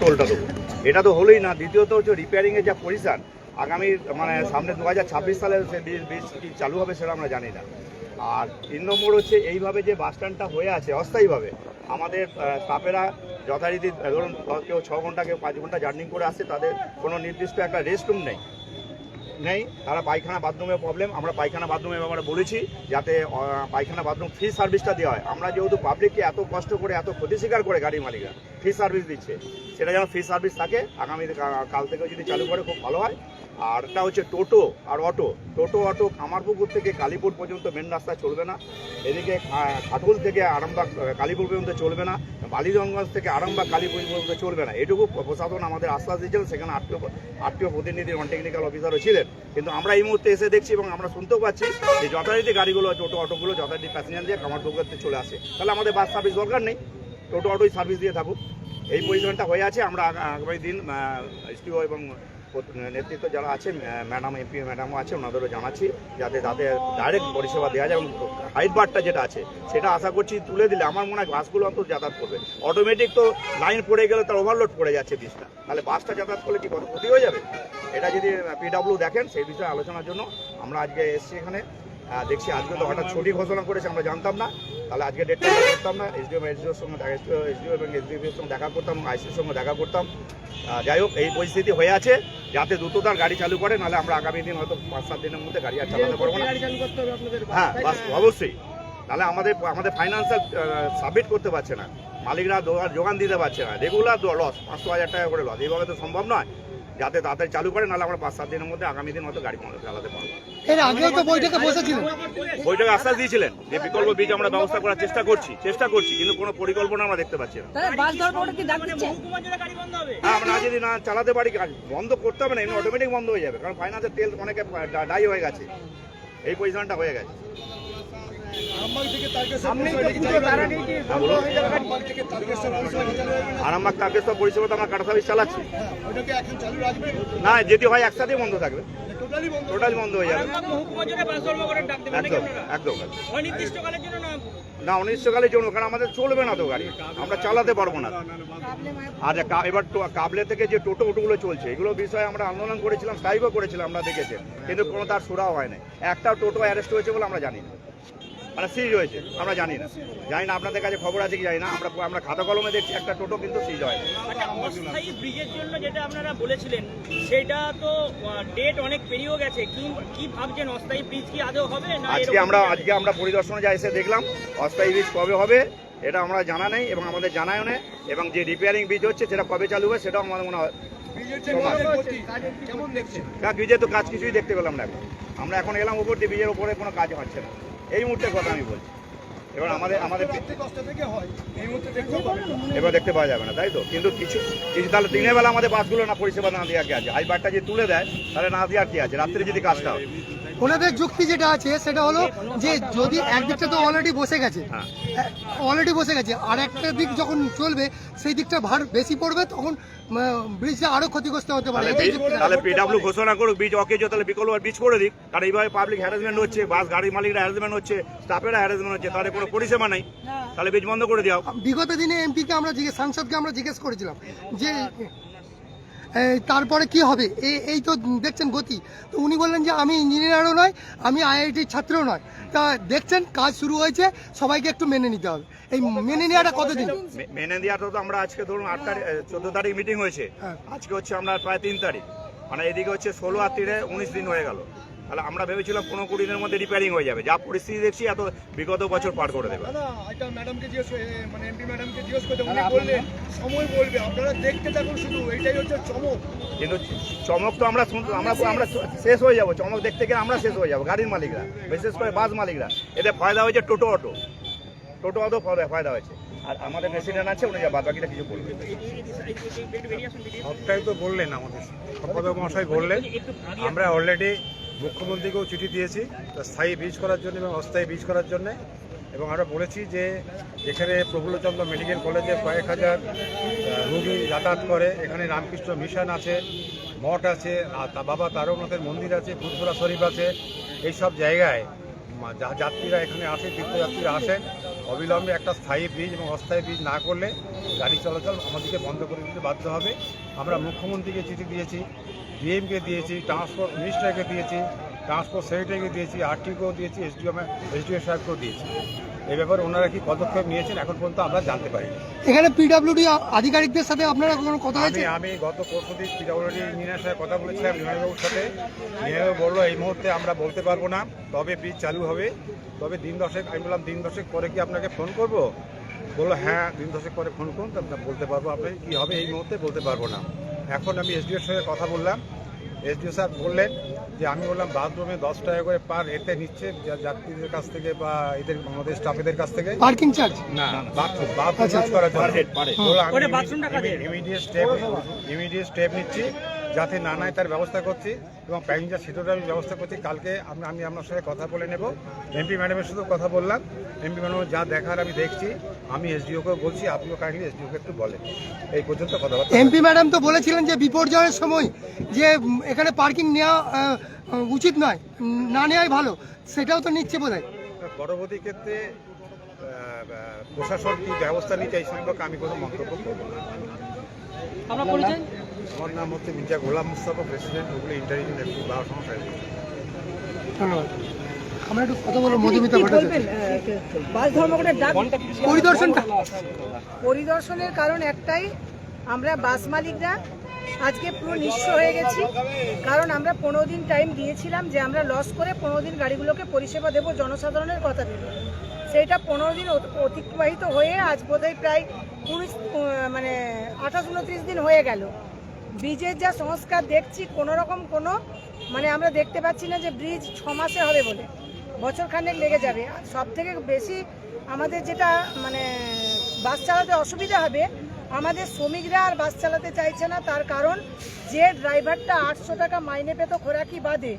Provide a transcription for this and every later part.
টোলটা দেবো। এটা তো হলোই না, দ্বিতীয়ত হচ্ছে রিপেয়ারিং এর যা পজিশন আগামী মানে সামনে দু হাজার ছাব্বিশ সালে সে কি চালু হবে সেটা আমরা জানি না। আর তিন নম্বর হচ্ছে এইভাবে যে বাস স্ট্যান্ডটা হয়ে আছে, অস্থায়ীভাবে, আমাদের স্টাফেরা যথারীতি, ধরুন, কেউ ছ ঘণ্টা, কেউ পাঁচ ঘণ্টা জার্নি করে আসছে, তাদের কোনো নির্দিষ্ট একটা রেস্ট রুম নেই। নেই, তারা পায়খানা বাথরুমের প্রবলেম আমরা পায়খানা বাথরুমের ব্যাপারে বলেছি, যাতে পায়খানা বাথরুম ফ্রি সার্ভিসটা দেওয়া হয়। আমরা যেহেতু পাবলিককে এত কষ্ট করে, এত ক্ষতি স্বীকার করে গাড়ি মালিকরা ফ্রি সার্ভিস দিচ্ছে। সেটা যেন ফ্রি সার্ভিস থাকে, আগামী কাল থেকে যদি চালু করে, খুব ভালো হয়। আর একটা হচ্ছে টোটো আর অটো। টোটো, অটো কামারপুকুর থেকে কালীপুর পর্যন্ত মেন রাস্তা চলবে না। এদিকে খাটুল থেকে আরামবাগ, কালীপুর পর্যন্ত চলবে না। বালিগঞ্জ থেকে আরামবাগ, কালীপুর পর্যন্ত চলবে না। এটুকু প্রশাসন আমাদের আশ্বাস দিয়েছিলেন সেখানে আটটিও আটটিও প্রতিনিধি নন টেকনিক্যাল অফিসারও ছিলেন। কিন্তু আমরা এই মুহূর্তে এসে দেখছি এবং আমরা শুনতেও পাচ্ছি যে যথারীতি গাড়িগুলো, টোটো, অটোগুলো যথারীতি প্যাসেঞ্জার দিয়ে কামারপুকুরতে চলে আসে। তাহলে আমাদের বাস সার্ভিস দরকার নেই। টোটো অটোই সার্ভিস দিয়ে থাকুক। এই পজিশনটা হয়ে আছে। আমরা আগামী দিন এসটিও এবং নেতৃত্ব যারা আছে ম্যাডাম, এমপি ম্যাডামও আছে ওনাদেরও জানাচ্ছি যাতে তাদের ডাইরেক্ট পরিষেবা দেওয়া যায় এবং হাইট বারটা যেটা আছে, সেটা আশা করছি তুলে দিলে আমার মনে হয় বাসগুলো অন্তত যাতায়াত করবে। অটোমেটিক তো লাইন পড়ে গেলে তার ওভারলোড পড়ে যাচ্ছে বিষটা তাহলে বাসটা যাতায়াত করলে কি কত ক্ষতি হয়ে যাবে? এটা যদি পিডাব্লিউ দেখেন, সেই বিষয়ে আলোচনার জন্য আমরা আজকে এসেছি এখানে। দেখছি। আজকে তো হঠাৎ ছুটি ঘোষণা করেছে আমরা জানতাম না। তাহলে আজকে ডেটটা করতাম না। এসডিও এসডিওর সঙ্গে এসডিও এবং এসডিওর সঙ্গে দেখা করতাম আইসির সঙ্গে দেখা করতাম। যাই হোক এই পরিস্থিতি হয়ে আছে। যাতে দ্রুত তার গাড়ি চালু করে নাহলে আমরা আগামী দিন হয়তো পাঁচ সাত দিনের মধ্যে গাড়ি আর চালাতে পারব না। হ্যাঁ বাস অবশ্যই। তাহলে আমাদের আমাদের ফাইন্যান্সিয়াল সাবমিট করতে পারছে না। মালিকরা যোগান দিতে পারছে না। রেগুলার লস পাঁচশো হাজার টাকা করে লস এইভাবে তো সম্ভব নয়। যাতে তাড়াতাড়ি চালু করে নাহলে আমরা পাঁচ সাত দিনের মধ্যে আগামী দিন হয়তো গাড়ি চালাতে পারব এর আগেও তো বৈঠকে বসেছিলেন। বৈঠকে আশ্বাস দিয়েছিলেন যে বিকল্প বীজ আমরা ব্যবস্থা করার চেষ্টা করছি চেষ্টা করছি কিন্তু কোনো পরিকল্পনা আমরা দেখতে পাচ্ছি না। হ্যাঁ, আমরা যদি না চালাতে পারি বন্ধ করতে হবে না এমনি অটোমেটিক বন্ধ হয়ে যাবে কারণ ফাইন্যান্সের তেল অনেকে ডাই হয়ে গেছে এই পজিশনটা হয়ে গেছে। আরামবাগ তারকেশ্বর পরিষেবা তো আমরা কাটা সার্ভিস চালাচ্ছি না যদি হয় একসাথেই বন্ধ থাকবে। টোটাল বন্ধ হয়ে যাবে? একদম একদম অনির্দিষ্টকালের জন্য না? না কারণ আমাদের চলবে না তো গাড়ি। আমরা চালাতে পারব না। আর কা- এবার কাবলে থেকে যে টোটো ওটোগুলো চলছে এগুলো বিষয়ে আমরা আন্দোলন করেছিলাম স্ট্রাইকও করেছিলাম আমরা দেখেছি। কিন্তু কোনো তার সুরাও হয় না একটা টোটো অ্যারেস্ট হয়েছে বলে আমরা জানি না। মানে সিজ হয়েছে আমরা জানি না। জানি না আপনাদের কাছে খবর আছে কি জানি না আমরা আমরা খাতা কলমে দেখছি একটা টোটো কিন্তু সিজ হয়। আচ্ছা ব্রিজের জন্য যেটা আপনারা বলেছিলেন সেটা তো ডেট অনেক পেরিয়েও গেছে। কি কি ভাবছেন অস্থায়ী ব্রিজ কি আদৌ হবে না আজকে আমরা আজকে আমরা পরিদর্শনে যা এসে দেখলাম অস্থায়ী বীজ কবে হবে এটা আমরা জানা নেই এবং আমাদের জানায়ও নেই এবং যে রিপেয়ারিং বীজ হচ্ছে সেটা কবে চালু হবে সেটাও আমাদের মনে হয় না বীজের তো কাজ কিছুই দেখতে পেলাম না এখন। আমরা এখন এলাম উপর দিয়ে বীজের উপরে কোনো কাজ হচ্ছে না। এই মুহূর্তে কথা আমি বলছি। এবার আমাদের আমাদের এবার দেখতে পাওয়া যাবে না তাই তো? কিন্তু কিছু কিছু তাহলে দিনের বেলা আমাদের বাসগুলো না পরিষেবা না দেওয়া কি আছে? হাইবারটা যদি তুলে দেয় তাহলে না দেওয়ার কি আছে? রাত্রে যদি কাজটা হয়। ওনাদের যুক্তি যেটা আছে সেটা হলো যে যদি একদিকটা তো অলরেডি বসে গেছে। হ্যাঁ। অলরেডি বসে গেছে। আর একটা দিক যখন চলবে সেই দিকটা ভার বেশি পড়বে তখন ব্রিজটা আরও ক্ষতিগ্রস্ত হতে পারে। তাহলে পিডাব্লিউ ঘোষণা করুক বীজ অকেজ তাহলে বিকল্প আর বীজ করে দিক। কারণ এইভাবে পাবলিক হ্যারাসমেন্ট হচ্ছে বাস গাড়ি মালিকরা হ্যারাসমেন্ট হচ্ছে স্টাফেরা হ্যারাসমেন্ট হচ্ছে তাহলে কোনো পরিষেবা নাই। তাহলে বীজ বন্ধ করে দেওয়া হোক। বিগত দিনে এমপিকে আমরা জিজ্ঞেস সাংসদকে আমরা জিজ্ঞেস করেছিলাম যে তারপরে কি হবে? এই- এই তো দেখছেন গতি। তো উনি বললেন যে আমি ইঞ্জিনিয়ারও নয় আমি আইআইটির ছাত্রও নয়। তা দেখছেন কাজ শুরু হয়েছে সবাইকে একটু মেনে নিতে হবে। এই মেনে নেওয়াটা কতদিন? মেনে নেওয়াটা তো আমরা আজকে ধরুন আট তারিখ চোদ্দ তারিখ মিটিং হয়েছে। হ্যাঁ। আজকে হচ্ছে আমরা প্রায় তিন তারিখ। মানে এদিকে হচ্ছে ষোলো আর তিনে উনিশ দিন হয়ে গেল। তাহলে আমরা ভেবেছিলাম পনেরো কুড়ি দিনের মধ্যে রিপেয়ারিং হয়ে যাবে। যা পরিস্থিতি দেখছি এত বিগত বছর পার করে দেবে। এটা ম্যাডামকে জিজ্ঞেস করে মানে এমপি ম্যাডামকে জিজ্ঞেস করতে উনি বললেন সময় বলবে আপনারা দেখতে থাকুন শুধু এইটাই হচ্ছে চমক। কিন্তু চমক তো আমরা আমরা আমরা শেষ হয়ে যাব চমক দেখতে গেলে আমরা শেষ হয়ে যাব গাড়ির মালিকরা বিশেষ করে বাস মালিকরা। এতে ফায়দা হয়েছে টোটো অটো। টোটো অটো ফায়দা ফায়দা হয়েছে। আর আমাদের প্রেসিডেন্ট আছে উনি যা বাদ বাকিটা কিছু বলবেন সবটাই তো বললেন আমাদের। সম্পাদক মহাশয় বললেন। আমরা অলরেডি মুখ্যমন্ত্রীকেও চিঠি দিয়েছি স্থায়ী বীজ করার জন্য এবং অস্থায়ী বীজ করার জন্য। এবং আমরা বলেছি যে এখানে প্রফুল্লচন্দ্র মেডিকেল কলেজে কয়েক হাজার রুগী যাতায়াত করে, এখানে রামকৃষ্ণ মিশন আছে, মঠ আছে বাবা তারকনাথের মন্দির আছে ফুটপুরা শরীফ আছে। এইসব জায়গায় যাত্রীরা এখানে আসে, তীর্থযাত্রীরা আসেন। অবিলম্বে একটা স্থায়ী ব্রিজ এবং অস্থায়ী ব্রিজ না করলে গাড়ি চলাচল আমাদেরকে বন্ধ করে দিতে বাধ্য হবে। আমরা মুখ্যমন্ত্রীকে চিঠি দিয়েছি ডিএমকে দিয়েছি ট্রান্সপোর্ট মিনিস্টারকে দিয়েছি ট্রান্সপোর্ট সেক্রেটারিকে দিয়েছি আরটিকেও দিয়েছি এসডিও এসডিও সাহেবকেও দিয়েছি। এই ব্যাপারে ওনারা কি পদক্ষেপ নিয়েছেন এখন পর্যন্ত আমরা জানতে পারি এখানে পিডাব্লিউডি আধিকারিকদের সাথে আপনারা কোনো কথা হয়েছে? আমি গত পরশু দিন পিডাব্লিউডি ইঞ্জিনিয়ার সাথে কথা বলেছিলাম বিমানবাবুর সাথে। বিমানবাবু বলল এই মুহূর্তে আমরা বলতে পারব না তবে ব্রিজ চালু হবে। তবে দিন দশেক আমি বললাম দিন দশেক পরে কি আপনাকে ফোন করব? বলল হ্যাঁ দিন দশেক পরে ফোন করুন তারপর বলতে পারব। আপনাকে কী হবে এই মুহূর্তে বলতে পারব না। এখন আমি এসডিওর সঙ্গে কথা বললাম। এসডিও স্যার বললেন যে আমি বললাম বাথরুমে দশ টাকা করে পার এতে নিচ্ছে যা- যাত্রীদের কাছ থেকে বা এদের আমাদের স্টাফেদের কাছ থেকে? পার্কিং চার্জ না। বাথরুম বাথরুম আচ্ছা, ইউজ করার জন্য। ইমিডিয়েট স্টেপ ইমিডিয়েট স্টেপ নিচ্ছি। যাতে না নাই তার ব্যবস্থা করছি এবং প্যাসেঞ্জার সিটেরও আমি ব্যবস্থা করছি। কালকে আমি আমি আপনার সাথে কথা বলে নেব। এমপি ম্যাডামের সাথেও কথা বললাম। এমপি ম্যাডাম যা দেখার আমি দেখছি। আমি এসডিওকেও বলছি আপনিও কাইন্ডলি এসডিওকে একটু বলেন। এই পর্যন্ত কথাবার্তা এমপি ম্যাডাম তো বলেছিলেন যে বিপর্যয়ের সময় যে এখানে পার্কিং নেওয়া উচিত নয় না নেওয়াই ভালো। সেটাও তো নিচ্ছে বোধ হয় পরবর্তী ক্ষেত্রে প্রশাসন কি ব্যবস্থা নিতে এই সম্পর্কে আমি কোনো মন্তব্য করব না। আপনার পরিচয়? আমার নাম হচ্ছে মির্জা গোলাম মুস্তফা প্রেসিডেন্ট হুগলি ইন্টারিজেন্ট একটু বারো সমস্যা ধন্যবাদ। আমরা একটু কথা বলব মধুমিতা ভট্টাচার্য বাস ধর্মঘটের ডাক পরিদর্শনটা। পরিদর্শনের কারণ একটাই আমরা বাস মালিকরা আজকে পুরো নিঃস্ব হয়ে গেছি। কারণ আমরা পনেরো দিন টাইম দিয়েছিলাম যে আমরা লস করে পনেরো দিন গাড়িগুলোকে পরিষেবা দেবো জনসাধারণের কথা দিল সেইটা পনেরো দিন অত- অতিবাহিত হয়ে আজ বোধহয় প্রায় উনিশ মানে আঠাশ উনত্রিশ দিন হয়ে গেল। ব্রিজের যা সংস্কার দেখছি কোনো রকম কোনো মানে আমরা দেখতে পাচ্ছি না যে ব্রিজ ছ মাসে হবে বলে। বছর খানেক লেগে যাবে। সব থেকে বেশি আমাদের যেটা মানে বাস চালাতে অসুবিধা হবে, আমাদের শ্রমিকরা আর বাস চালাতে চাইছে না, তার কারণ যে ড্রাইভারটা আটশো টাকা মাইনে পেত খোরাকি বাদে,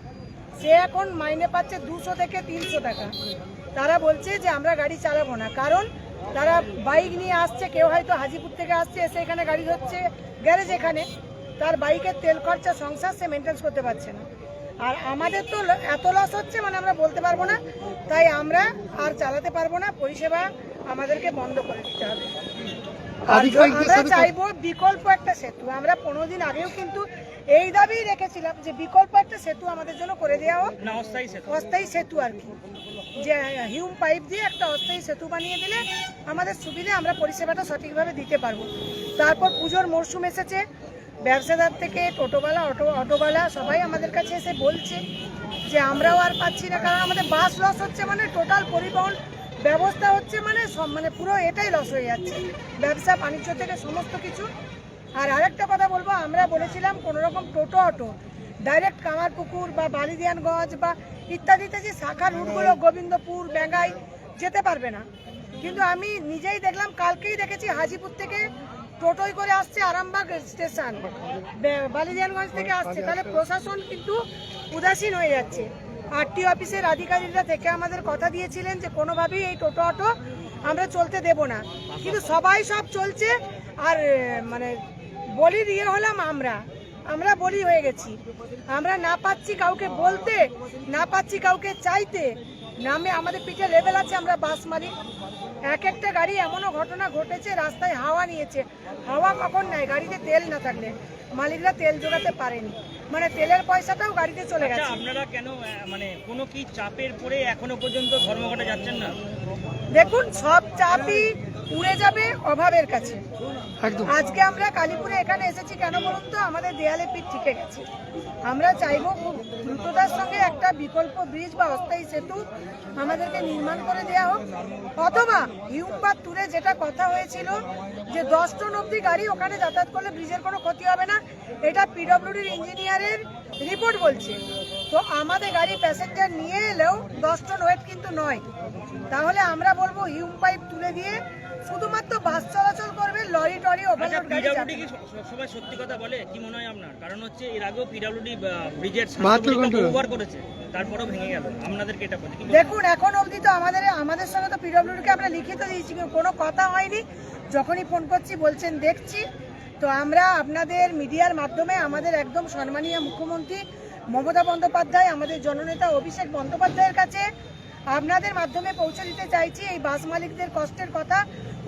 সে এখন মাইনে পাচ্ছে দুশো থেকে তিনশো টাকা। তারা বলছে যে আমরা গাড়ি চালাবো না। কারণ তারা বাইক নিয়ে আসছে, কেউ হয়তো হাজিপুর থেকে আসছে, এসে এখানে গাড়ি ধরছে, গ্যারেজ এখানে। তার বাইকের তেল খরচা সংসার সে মেনটেন্স করতে পারছে না। আর আমাদের তো ল- এত লস হচ্ছে মানে আমরা বলতে পারব না। তাই আমরা আর চালাতে পারব না। পরিষেবা আমাদেরকে বন্ধ করে দিতে হবে। আর আমরা চাইব বিকল্প একটা সেতু। আমরা পনেরো দিন আগেও কিন্তু এই দাবি রেখেছিলাম যে বিকল্প একটা সেতু আমাদের জন্য করে দেওয়া হোক। অস্থায়ী সেতু। অস্থায়ী সেতু আর কি। যে হিউম পাইপ দিয়ে একটা অস্থায়ী সেতু বানিয়ে দিলে আমাদের সুবিধে আমরা পরিষেবাটা সঠিকভাবে দিতে পারব। তারপর পুজোর মরশুম এসেছে। ব্যবসাদার থেকে টোটোওয়ালা, অটো, অটোওয়ালা সবাই আমাদের কাছে এসে বলছে যে আমরাও আর পাচ্ছি না, কারণ আমাদের বাস লস হচ্ছে মানে টোটাল পরিবহন ব্যবস্থা হচ্ছে মানে মানে পুরো এটাই লস হয়ে যাচ্ছে। ব্যবসা, বাণিজ্য থেকে সমস্ত কিছু। আর আরেকটা কথা বলব, আমরা বলেছিলাম রকম টোটো, অটো ডাইরেক্ট কামারপুকুর বা বালিদিয়ানগঞ্জ বা ইত্যাদিতে যে শাখা রুটগুলো গোবিন্দপুর, বেঙ্গাই যেতে পারবে না। কিন্তু আমি নিজেই দেখলাম, কালকেই দেখেছি হাজিপুর থেকে টোটোয় করে আসছে আরামবাগ স্টেশন। বে- বালিদিয়ানগঞ্জ থেকে আসছে। তাহলে প্রশাসন কিন্তু উদাসীন হয়ে যাচ্ছে। আরটি অফিসের আধিকারিকরা থেকে আমাদের কথা দিয়েছিলেন যে কোনোভাবেই এই টোটো অটো আমরা চলতে দেব না। কিন্তু সবাই সব চলছে আর মানে বলির ইয়ে হলাম আমরা। আমরা বলি হয়ে গেছি। আমরা না পাচ্ছি কাউকে বলতে, না পাচ্ছি কাউকে চাইতে। নামে আমাদের পিঠে লেভেল আছে, আমরা বাস মালিক। এক একটা গাড়ি এমনও ঘটনা ঘটেছে রাস্তায় হাওয়া নিয়েছে। হাওয়া কখন নেয়? গাড়িতে তেল না থাকলে। মালিকরা তেল জোগাতে পারেনি। মানে তেলের পয়সাটাও গাড়িতে চলে আচ্ছা গেছে। আপনারা কেন মানে কোনো কি চাপের পরে এখনও পর্যন্ত ধর্মঘটে যাচ্ছেন না? দেখুন সব চাপই উড়ে যাবে অভাবের কাছে। আজকে আমরা কালীপুরে এখানে এসেছি কেন বলুন তো? আমাদের দেয়ালে পিঠ ঠিকে গেছে। আমরা চাইব খুব দ্রুততার সঙ্গে একটা বিকল্প ব্রিজ বা অস্থায়ী সেতু আমাদেরকে নির্মাণ করে দেওয়া হোক। অথবা হিউমবাদ তুলে যেটা কথা হয়েছিল যে দশ টন অবধি গাড়ি ওখানে যাতায়াত করলে ব্রিজের কোনো ক্ষতি হবে না, এটা পিডব্লিউডির ইঞ্জিনিয়ারের রিপোর্ট বলছে। তো আমাদের গাড়ি প্যাসেঞ্জার নিয়ে এলেও দশ টন ওয়েট কিন্তু নয়। তাহলে আমরা বলব হিউম পাইপ তুলে দিয়ে শুধুমাত্র বাস চলাচল করবে লরি টরি আচ্ছা ওভারলোড গাড়ি যাবে। সবসময় সত্যি কথা বলে? কি মনে হয় আপনার? কারণ হচ্ছে এর আগেও পিডব্লিউডি ব্রিজের। ব্যবহার করেছে তারপরেও ভেঙে গেল। আপনাদেরকে এটা বলে দেখুন এখন অবধি তো আমাদের আমাদের সঙ্গে তো পিডব্লিউডিকে আমরা লিখিত দিয়েছি কোনো কথা হয়নি। যখনই ফোন করছি বলছেন দেখছি। তো আমরা আপনাদের মিডিয়ার মাধ্যমে আমাদের একদম সম্মানীয় মুখ্যমন্ত্রী মমতা বন্দ্যোপাধ্যায় আমাদের জননেতা অভিষেক বন্দ্যোপাধ্যায়ের কাছে আপনাদের মাধ্যমে পৌঁছে দিতে চাইছি। এই বাস মালিকদের কষ্টের কথা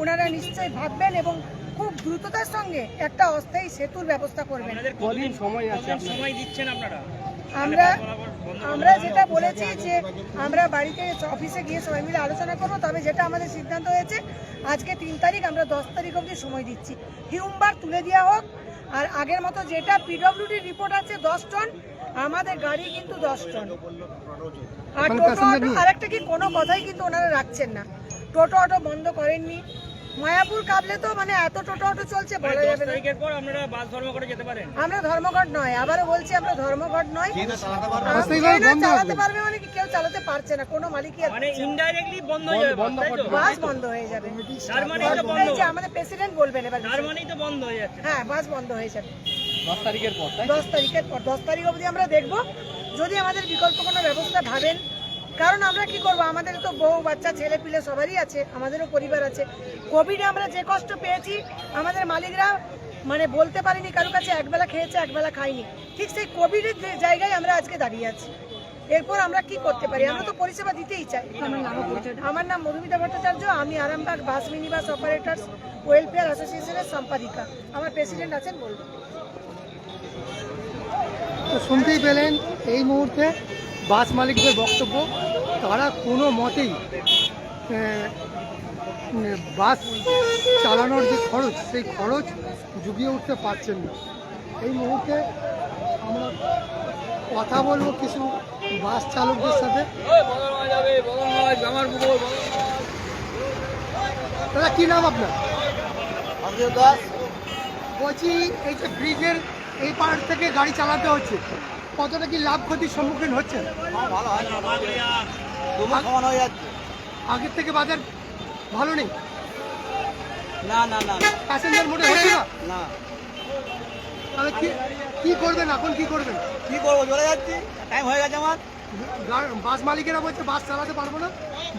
ওনারা নিশ্চয়ই ভাববেন এবং খুব দ্রুততার সঙ্গে একটা অস্থায়ী সেতুর ব্যবস্থা করবেন। কদিন সময় আছে সময় দিচ্ছেন আপনারা? আমরা আমরা যেটা বলেছি যে আমরা বাড়িতে অফিসে গিয়ে সবাই মিলে আলোচনা করব তবে যেটা আমাদের সিদ্ধান্ত হয়েছে আজকে তিন তারিখ আমরা দশ তারিখ অবধি সময় দিচ্ছি। হিউমবার তুলে দেওয়া হোক আর আগের মতো যেটা পিডব্লিউডি রিপোর্ট আছে দশ টন আমাদের গাড়ি কিন্তু দশ টন আর মানে টোটো অটো আরেকটা কি কোনো কথাই কিন্তু ওনারা রাখছেন না। টোটো অটো বন্ধ করেননি। মায়াপুর কাবলে তো মানে এত টোটো অটো চলছে মানে বলা যাবে না। পর আপনারা বাস ধর্ম যেতে পারেন। আমরা ধর্মঘট নয় আবারও বলছি আমরা ধর্মঘট নয়। চালাতে পারবে? মানে কি কেউ চালাতে পারছে না কোনো মালিকই মানে ইনডাইরেক্টলি বন্ধ হয়ে যাবে বাস, বন্ধ হয়ে যাবে। তার বন্ধ। আমাদের প্রেসিডেন্ট বলবেন এবার তার মানেই তো বন্ধ হয়ে যাচ্ছে। হ্যাঁ বাস বন্ধ হয়ে যাবে। দশ তারিখের পর দশ তারিখের পর দশ তারিখ অবধি আমরা দেখব। যদি আমাদের বিকল্প কোনো ব্যবস্থা ভাবেন কারণ আমরা কি করব? আমাদের তো বউ বাচ্চা ছেলে পিলে সবারই আছে আমাদেরও পরিবার আছে। কোভিডে আমরা যে কষ্ট পেয়েছি আমাদের মালিকরা মানে বলতে পারিনি কারও কাছে একবেলা খেয়েছে একবেলা খাইনি ঠিক সেই কোভিডের যে জায়গায় আমরা আজকে দাঁড়িয়ে আছি। এরপর আমরা কি করতে পারি? আমরা তো পরিষেবা দিতেই চাই। আমার নাম মধুমিতা ভট্টাচার্য আমি Arambagh bus mini bus operators welfare অ্যাসোসিয়েশনের সম্পাদিকা। আমার প্রেসিডেন্ট আছেন বলবেন তো শুনতেই পেলেন এই মুহূর্তে বাস মালিকদের বক্তব্য। তারা কোনো মতেই বাস চালানোর যে খরচ সেই খরচ জুগিয়ে উঠতে পারছেন না। এই মুহূর্তে আমরা কথা বলব কিছু বাস চালকদের সাথে। দাদা কী নাম আপনার? বলছি এই যে ব্রিজের এই পার থেকে গাড়ি চালাতে হচ্ছে। কতটা কি লাভ ক্ষতির সম্মুখীন হচ্ছে? আগের থেকে বাজার ভালো নেই? না না না প্যাসেঞ্জার মোটে হচ্ছে না? না তাহলে কি কি করবেন এখন? কি করবেন? কি করব চলে যাচ্ছি টাইম হয়ে গেছে আমার বাস মালিকেরা বলছে, বাস চালাতে পারব না।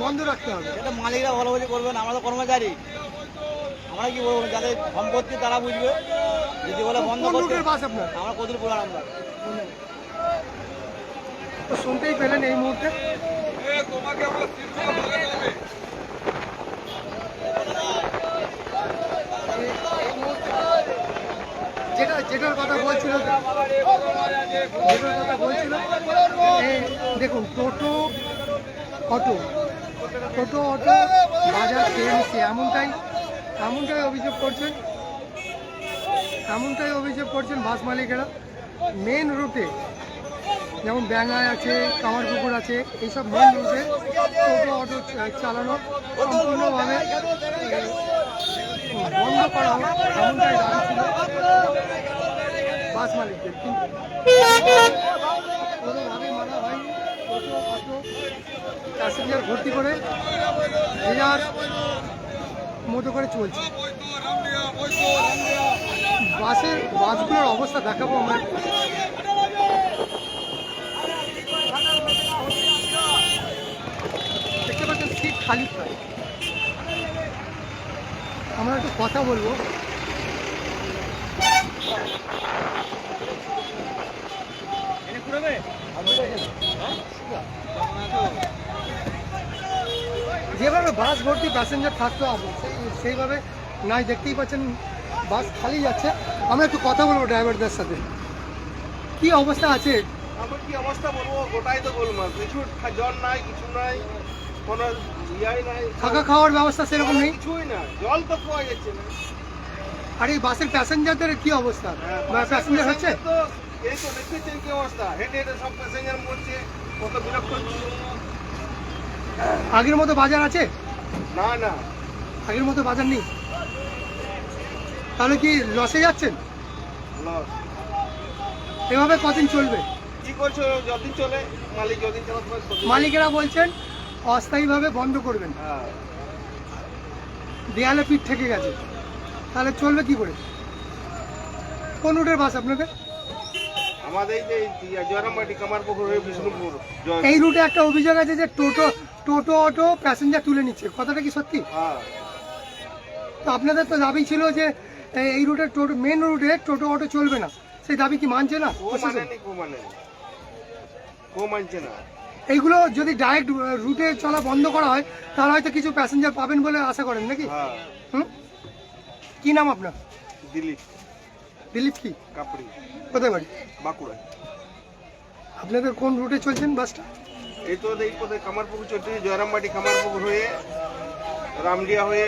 বন্ধ রাখতে হবে। এটা মালিকরা ভালো বলে করবেন আমরা তো কর্মচারী। আমরা কি বলব যাদের সম্পত্তি তারা বুঝবে। যদি বলে বন্ধ করতে আমরা কদুরপুর আমরা। তো শুনতেই পেলেন এই মুহূর্তে। যেটা যেটার কথা বলছিল যেটার কথা বলছিল দেখুন টোটো অটো। টোটো অটো বাজার এমনটাই। এমনটাই অভিযোগ করছেন? এমনটাই অভিযোগ করছেন বাস মালিকেরা? মেন রুটে যেমন ব্যাঙ্গায় আছে, কামারপুকুর আছে, এইসব মেন রুটে টোটো, অটো চালানো সম্পূর্ণভাবে বন্ধ করা হোক এমনটাই দাবি ছিল বাস মালিকদের। কিন্তু কোনোভাবেই মানা হয়নি, টোটো, অটো প্যাসেঞ্জার ভর্তি করে। যে মতো করে চলছে। বাসের বাসগুলোর অবস্থা দেখাবো আমরা। দেখতে পাচ্ছেন সিট খালি প্রায়। আমরা একটু কথা বলব। ঘুরবে? যেভাবে বাস ভর্তি প্যাসেঞ্জার থাকতো সেইভাবে নাই দেখতেই পাচ্ছেন বাস খালি যাচ্ছে আমরা একটু কথা বলব ড্রাইভারদের সাথে। কি অবস্থা আছে? আমার কি অবস্থা বলব? গোটাই তো বলব কিছু জল নাই কিছু নাই কোনো ইয়াই নাই। থাকা খাওয়ার ব্যবস্থা সেরকম নেই? কিছুই না জল তো পাওয়া যাচ্ছে না। আর এই বাসের প্যাসেঞ্জারদের কি অবস্থা? হ্যাঁ, প্যাসেঞ্জার হচ্ছে? এই তো দেখতেছেন কি অবস্থা। হেঁটে হেঁটে সব প্যাসেঞ্জার মরছে কত বিরক্ত। আগের মতো বাজার আছে? না না। আগের মতো বাজার নেই? তাহলে কি লসে যাচ্ছেন? লস এভাবে কদিন চলবে? কি করছ যতদিন চলে মালিক যতদিন মালিকেরা বলছেন অস্থায়ীভাবে বন্ধ করবেন। হ্যাঁ। দেয়ালে পিঠ থেকে গেছে। তাহলে চলবে কি করে? কোন রুটের বাস আপনাদের? আমাদের এই যে জয়রামবাটি কামারপুকুর বিষ্ণুপুর এই রুটে একটা অভিযোগ আছে যে টোটো টোটো অটো প্যাসেঞ্জার তুলে নিচ্ছে। কথাটা কি সত্যি? হ্যাঁ। তো আপনাদের তো দাবি ছিল যে এই রুটে টোটো মেন রুটে টোটো অটো চলবে না। সেই দাবি কি মানছে না? মানছে এইগুলো যদি ডাইরেক্ট রুটে চলা বন্ধ করা হয় তাহলে হয়তো কিছু প্যাসেঞ্জার পাবেন বলে আশা করেন নাকি? হুম? কি নাম আপনার? দিল্লি দিলীপ কি? কাপড়ি। কোথায় বাড়ি? বাঁকুড়া আপনাদের কোন রুটে চলছেন বাসটা এই তো এই পথে কামারপুকুর চলছে জয়রামবাটি কামারপুকুর হয়ে রামডিয়া হয়ে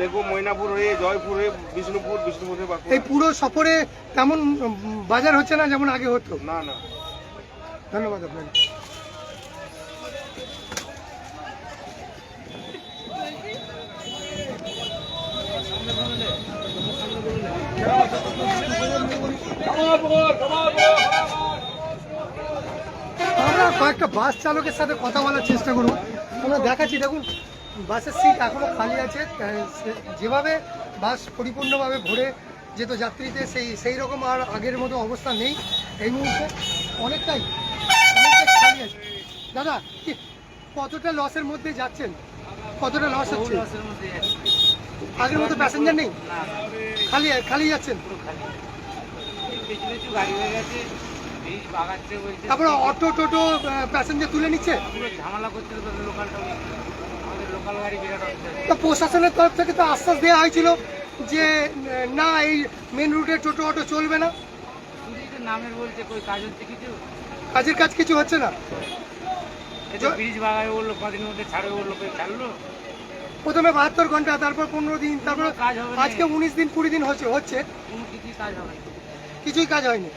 লেগো ময়নাপুর হয়ে জয়পুর হয়ে বিষ্ণুপুর বিষ্ণুপুর হয়ে বাঁকুড়া। এই পুরো সফরে তেমন বাজার হচ্ছে না যেমন আগে হতো? না না। ধন্যবাদ আপনাকে আমরা কয়েকটা বাস চালকের সাথে কথা বলার চেষ্টা করব। আমরা দেখাচ্ছি দেখুন বাসের সিট এখনও খালি আছে। যেভাবে বাস পরিপূর্ণভাবে ভরে যেত যাত্রীতে সেই সেই রকম আর আগের মতো অবস্থা নেই এই মুহূর্তে। অনেকটাই অনেকটাই খালি আছে। দাদা কতটা লসের মধ্যে যাচ্ছেন? কতটা লস হচ্ছে? আগের মতো প্যাসেঞ্জার নেই? খালি খালি যাচ্ছেন? কিছু কিছু গাড়ি হয়ে গেছে। তারপরে অটো টোটো প্যাসেঞ্জার তুলে নিচ্ছে? ঝামেলা করছিল লোকালটা লোকাল গাড়ি বিরাট তো প্রশাসনের তরফ থেকে তো আশ্বাস দেওয়া হয়েছিল যে না এই মেন রুটে টোটো অটো চলবে না। নামের বলছে কই কাজ হচ্ছে কিছু কাজের কাজ কিছু হচ্ছে না? ব্রিজ বলল মধ্যে ছাড়বে বলল কই ছাড়লো? প্রথমে বাহাত্তর ঘণ্টা তারপর পনেরো দিন তারপর আজকে উনিশ দিন কুড়ি দিন হচ্ছে হচ্ছে। কাজ কিছুই কাজ হয়নি।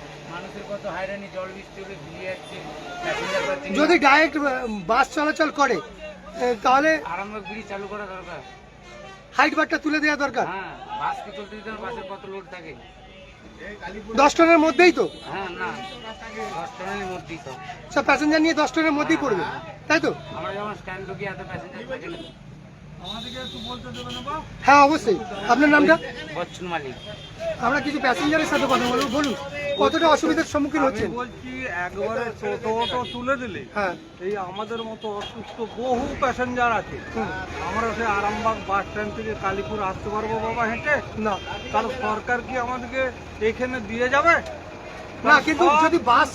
যদি ডাইরেক্ট বাস চলাচল করে তাহলে আরামবাগ ব্রিজ চালু করা দরকার। হাইট বারটা তুলে দেওয়া দরকার। হ্যাঁ বাসকে চলতে দিতে বাসের কত লোড থাকে। দশ টনের মধ্যেই তো। হ্যাঁ না দশ টনের মধ্যেই তো। সব প্যাসেঞ্জার নিয়ে দশ টনের মধ্যেই পড়বে তাই তো? আমরা যেমন স্ট্যান্ড ঢুকি এত প্যাসেঞ্জার থাকে না হ্যাঁ অবশ্যই। আপনার নামটা? বচ্চন মালিক। আমরা কিছু প্যাসেঞ্জারের সাথে কথা বলব বলুন। কতটা অসুবিধার সম্মুখীন হচ্ছেন? বলছি একবারে টোটো অটো তুলে দিলে হ্যাঁ। এই আমাদের মতো অসুস্থ বহু প্যাসেঞ্জার আছে। আমরা সে আরামবাগ বাস স্ট্যান্ড থেকে কালীপুর আসতে পারব বাবা হেঁটে? না। তাহলে সরকার কি আমাদেরকে এখানে দিয়ে যাবে? না কিন্তু যদি বাস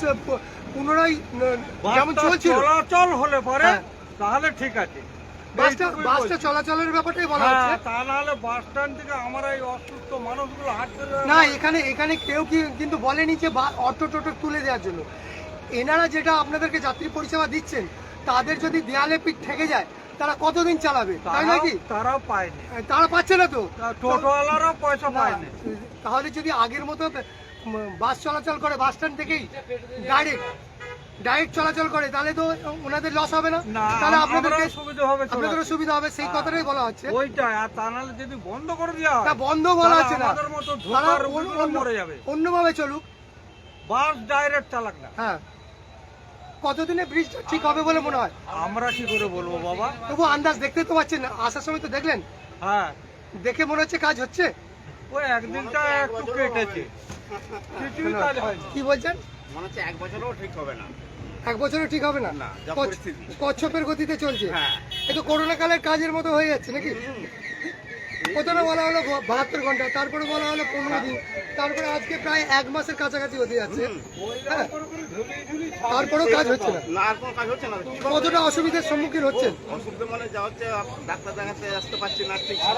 পুনরায় যেমন চলছিল। চলাচল হলে পরে হ্যাঁ। তাহলে ঠিক আছে। বাসটা বাসটা চলাচলের ব্যাপারটাই বলা হ্যাঁ, হচ্ছে। তা নাহলে বাস স্ট্যান্ড থেকে আমরা এই অসুস্থ মানুষগুলো হাঁটতে না এখানে এখানে কেউ কি কিন্তু বলেনি যে অটো টোটো তুলে দেওয়ার জন্য। এনারা যেটা আপনাদেরকে যাত্রী পরিষেবা দিচ্ছেন তাদের যদি দেয়ালে পিঠ থেকে যায় তারা কতদিন চালাবে? তাই নাকি তারাও পায়নি। তারা পাচ্ছে না তো। টোটোওয়ালারাও পয়সা পায়নি। তাহলে যদি আগের মতো বাস চলাচল করে বাস স্ট্যান্ড থেকেই ডাইরেক্ট ডাইরেক্ট চলাচল করে তাহলে তো ওনাদের লস হবে না। তাহলে আপনাদেরকে সুবিধা হবে। আপনাদেরও সুবিধা হবে সেই কথাটাই বলা হচ্ছে। ওইটাই আর তা নাহলে যদি বন্ধ করে দেওয়া তা বন্ধ বলা হচ্ছে না। আমাদের মতো ধোকার মরে যাবে। অন্যভাবে চলুক। বাস ডাইরেক্ট চালাক না। হ্যাঁ। কতদিনে ব্রিজটা ঠিক হবে বলে মনে হয়? আমরা কি করে বলব বাবা? তবু আন্দাজ দেখতে তো পাচ্ছেন না। আসার সময় তো দেখলেন। হ্যাঁ। দেখে মনে হচ্ছে কাজ হচ্ছে? ওই একদিনটা একটু কেটেছে। কি বলছেন? মনে হচ্ছে এক বছরও ঠিক হবে না। এক বছরও ঠিক হবে না। কচ্ছপের গতিতে চলছে। হ্যাঁ। এ তো করোনা কালের কাজের মতো হয়ে যাচ্ছে নাকি? প্রথমে বলা হলো বাহাত্তর ঘণ্টা তারপরে বলা হলো পনেরো দিন তারপরে আজকে প্রায় এক মাসের কাছাকাছি হতে যাচ্ছে। হ্যাঁ। তারপরেও কাজ হচ্ছে না। না আর কোনো কাজ হচ্ছে না। কতটা অসুবিধার সম্মুখীন হচ্ছেন? অসুবিধা মানে যা হচ্ছে ডাক্তার দেখাতে আসতে পারছি না ঠিক। হ্যাঁ,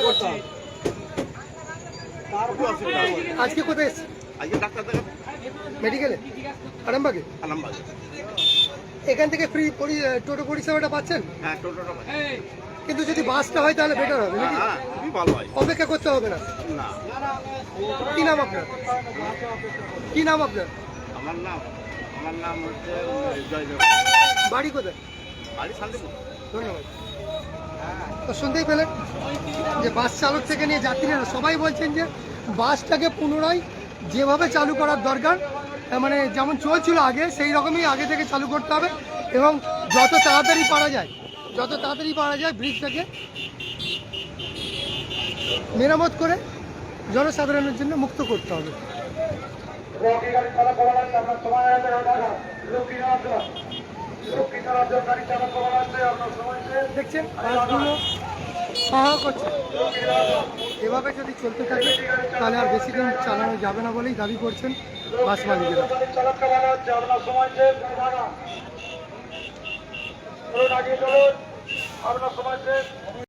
হচ্ছে। আজকে কোথায় এসছে আজকে ডাক্তার দেখাতে মেডিকেলে আরামবাগে? আলামবাগ এখান থেকে ফ্রি টোটো পরিষেবাটা পাচ্ছেন? হ্যাঁ টোটোটা। কিন্তু যদি বাসটা হয় তাহলে বেটার হবে নাকি? হ্যাঁ খুবই ভালো হয়। অপেক্ষা করতে হবে না। না। কি নাম আপনার? কি নাম আপনার? আমার নাম আমার নাম হচ্ছে জয়দেব। বাড়ি কোথায়? বাড়ি শান্তিপুর। ধন্যবাদ। তো শুনতেই পেলেন যে বাস চালক থেকে নিয়ে যাত্রীরা সবাই বলছেন যে বাসটাকে পুনরায় যেভাবে চালু করার দরকার মানে যেমন চলছিল আগে, সেই রকমই আগে থেকে চালু করতে হবে এবং যত তাড়াতাড়ি পারা যায়, যত তাড়াতাড়ি পারা যায় ব্রিজটাকে মেরামত করে জনসাধারণের জন্য মুক্ত করতে হবে। দেখছেন হা করছে। এভাবে যদি চলতে থাকে, তাহলে আর বেশি দিন চালানো যাবে না বলেই দাবি করছেন বাস মালিকেরা আপনার